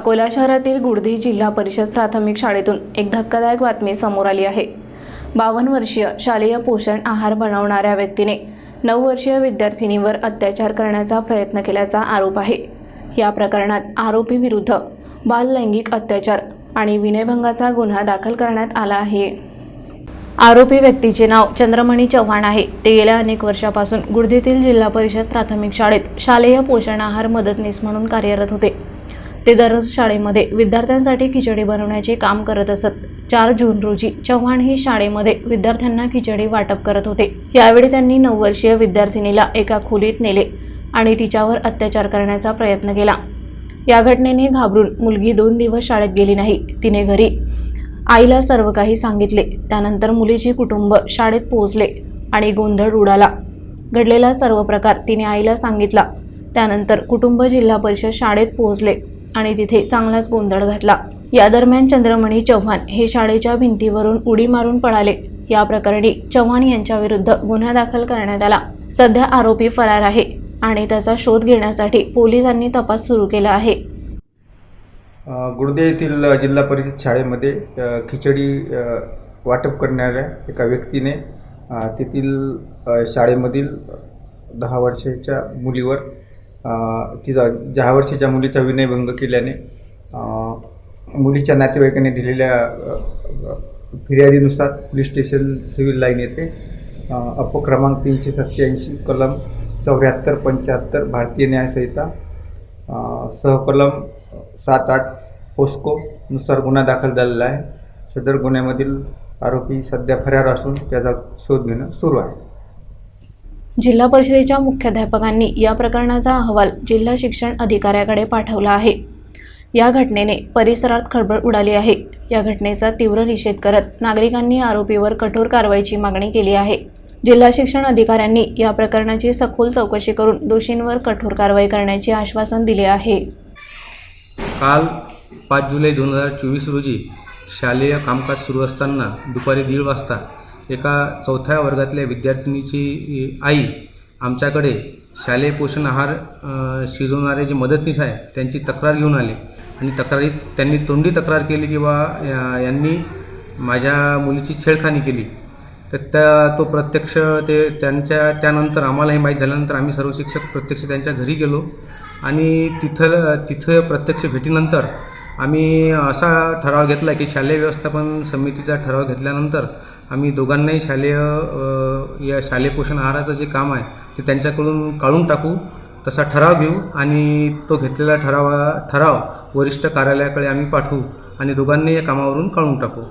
अकोला शहरातील गुडधी जिल्हा परिषद प्राथमिक शाळेतून एक धक्कादायक बातमी समोर आली आहे. बावन्न वर्षीय शालेय पोषण आहार बनवणाऱ्या व्यक्तीने नऊ वर्षीय विद्यार्थिनीवर अत्याचार करण्याचा प्रयत्न केल्याचा आरोप आहे. या प्रकरणात आरोपी विरुद्ध बाललैंगिक अत्याचार आणि विनयभंगाचा गुन्हा दाखल करण्यात आला आहे. आरोपी व्यक्तीचे नाव चंद्रमणी चव्हाण आहे. ते गेल्या अनेक वर्षापासून गुडदीतील जिल्हा परिषद प्राथमिक शाळेत शालेय पोषण आहार मदतनीस म्हणून कार्यरत होते. ते दररोज शाळेमध्ये विद्यार्थ्यांसाठी खिचडी बनवण्याचे काम करत असत. चार जून रोजी चव्हाण ही शाळेमध्ये विद्यार्थ्यांना खिचडी वाटप करत होते. यावेळी त्यांनी नऊ वर्षीय विद्यार्थिनीला एका खोलीत नेले आणि तिच्यावर अत्याचार करण्याचा प्रयत्न केला. या घटनेने घाबरून मुलगी दोन दिवस शाळेत गेली नाही. तिने घरी आईला सर्व काही सांगितले. त्यानंतर मुलीचे कुटुंब शाळेत पोहोचले आणि गोंधळ उडाला. घडलेला सर्व प्रकार तिने आईला सांगितला. त्यानंतर कुटुंब जिल्हा परिषद शाळेत पोहोचले. आणि तिथे चांगलाच गोंधळ घातला. या दरम्यान चंद्रमणी चव्हाण हे शाळेच्या भिंतीवरून उडी मारून पळाले. या प्रकरणी चव्हाण यांच्या विरुद्ध गुन्हा दाखल करण्यात आला. सध्या आरोपी फरार आहे आणि त्याचा शोध घेण्यासाठी पोलिसांनी तपास सुरू केला आहे. गुडदे येथील जिल्हा परिषद शाळेमध्ये खिचडी वाटप करणाऱ्या एका व्यक्तीने तेथील शाळेमधील दहा वर्षाच्या मुलीवर तिचा दहा वर्षाच्या मुलीचा विनयभंग केल्याने मुलीच्या नातेवाईकांनी दिलेल्या फिर्यादीनुसार पोलीस स्टेशन सिव्हिल लाईन येथे अपक्रमांक तीनशे सत्याऐंशी कलम चौऱ्याहत्तर पंच्याहत्तर भारतीय न्यायसंहिता सहकलम सात आठ पोस्को नुसार गुन्हा दाखल झालेला आहे. सदर गुन्ह्यामधील आरोपी सध्या फरार असून त्याचा शोध घेणं सुरू आहे. जिल्हा परिषदेच्या मुख्याध्यापकांनी या प्रकरणाचा अहवाल जिल्हा शिक्षण अधिकाऱ्याकडे पाठवला आहे. या घटनेने परिसरात खळबळ उडाली आहे. या घटनेचा तीव्र निषेध करत नागरिकांनी आरोपीवर कठोर कारवाईची मागणी केली आहे. जिल्हा शिक्षण अधिकाऱ्यांनी या प्रकरणाची सखोल चौकशी करून दोषींवर कठोर कारवाई करण्याचे आश्वासन दिले आहे. काल पाच जुलै दोन हजार चोवीस रोजी शालेय कामकाज सुरू असताना दुपारी दीड वाजता एका चौथ्या वर्गातल्या विद्यार्थिनीची आई आमच्याकडे शालेय पोषण आहार शिजवणारे जे मदतनीस आहे त्यांची तक्रार घेऊन आले. आणि तक्रारीत त्यांनी तोंडी तक्रार केली की बा या- यांनी माझ्या मुलीची छेडखानी केली. तर त्या तो प्रत्यक्ष ते त्यांच्या त्यानंतर आम्हाला हे माहीत झाल्यानंतर आम्ही सर्व शिक्षक प्रत्यक्ष त्यांच्या घरी गेलो. आणि तिथं तिथं प्रत्यक्ष भेटीनंतर आम्ही असा ठराव घेतला की शालेय व्यवस्थापन समितीचा ठराव घेतल्यानंतर आम्ही दोघांनाही शालेय या शालेय पोषण आहाराचं जे काम आहे ते त्यांच्याकडून काढून टाकू तसा ठराव घेऊ आणि तो घेतलेला ठरावा ठराव वरिष्ठ कार्यालयाकडे आम्ही पाठवू आणि दोघांनी या कामावरून काढून टाकू.